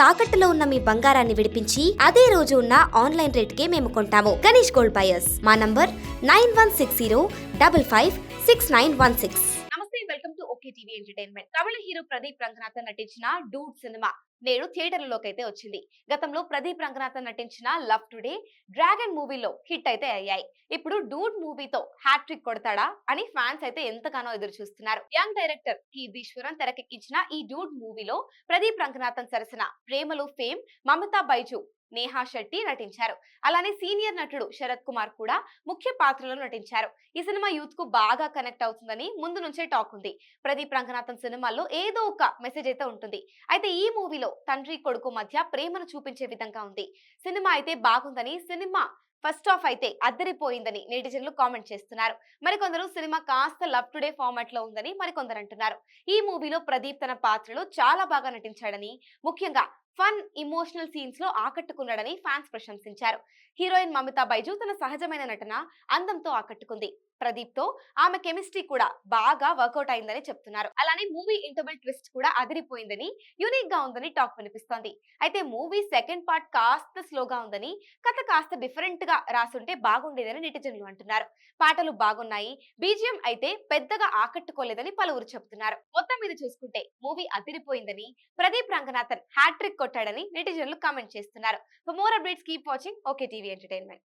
తాకట్టులో ఉన్న మీ బంగారాన్ని విడిపించి అదే రోజు ఉన్న ఆన్లైన్ రేట్కే మేము కొంటాము. Ganesh gold buyers. మా number nine one six zero double five six nine one six. నమస్తే welcome to OK TV entertainment. Tamil hero Pradeep Ranganathan నటించిన డూడ్ సినిమా. నేడు థియేటర్లలోకి అయితే వచ్చింది. గతంలో ప్రదీప్ రంగనాథ్ నటించిన లవ్ టుడే డ్రాగన్ మూవీలో హిట్ అయితే అయ్యాయి. ఇప్పుడు డూడ్ మూవీతో హ్యాట్రిక్ కొడతాడా అని ఫ్యాన్స్ అయితే ఎంతగానో ఎదురు చూస్తున్నారు. యంగ్ డైరెక్టర్ కీర్దీశ్వరన్ తెరకెక్కించిన ఈ డూడ్ మూవీలో ప్రదీప్ రంగనాథన్ సరసన ప్రేమలో ఫేమ్ మమతా బైజు నేహా శెట్టి నటించారు. అలానే సీనియర్ నటుడు శరత్ కుమార్ కూడా ముఖ్య పాత్రలో నటించారు. ఈ సినిమా యూత్కు బాగా కనెక్ట్ అవుతుందని ముందు నుంచే టాక్ ఉంది. ప్రదీప్ రంగనాథన్ సినిమాల్లో ఏదో ఒక మెసేజ్ అయితే ఉంటుంది. అయితే ఈ మూవీలో తండ్రి కొడుకు మధ్య ప్రేమను చూపించే విధంగా ఉంది. సినిమా అయితే బాగుందని సినిమా ఫస్ట్ ఆఫ్ అయితే అద్దరిపోయిందని నెటిజన్లు కామెంట్ చేస్తున్నారు. మరికొందరు సినిమా కాస్త లవ్ టుడే ఫార్మాట్లో ఉందని మరికొందరు అంటున్నారు. ఈ మూవీలో ప్రదీప్ తన పాత్రలో చాలా బాగా నటించాడని ముఖ్యంగా ఫన్ ఇమోషనల్ సీన్స్లో ఆకట్టుకున్నాడని ఫ్యాన్స్ ప్రశంసించారు. హీరోయిన్ మమితా బైజు తన సహజమైన నటన అందంతో ఆకట్టుకుంది. ప్రదీప్తో ఆమె కెమిస్ట్రీ కూడా బాగా వర్కౌట్ అయిందని చెప్తున్నారు. అలానే మూవీ ఇంటర్వెల్ ట్విస్ట్ కూడా అదిరిపోయిందని యూనిక్గా ఉందని టాక్ వినిపిస్తోంది. అయితే మూవీ సెకండ్ పార్ట్ కాస్త స్లోగా ఉందని కథ కాస్త డిఫరెంట్గా రాసుంటే బాగుండేదని నెటిజన్లు అంటున్నారు. పాటలు బాగున్నాయి బీజిఎం అయితే పెద్దగా ఆకట్టుకోలేదని పలువురు చెబుతున్నారు మొత్తం మీద చూసుకుంటే మూవీ అదిరిపోయిందని ప్రదీప్ రంగనాథన్ హ్యాట్రిక్ కొట్టాడని నెటిజన్లు కామెంట్ చేస్తున్నారు. For more updates keep watching OK TV entertainment.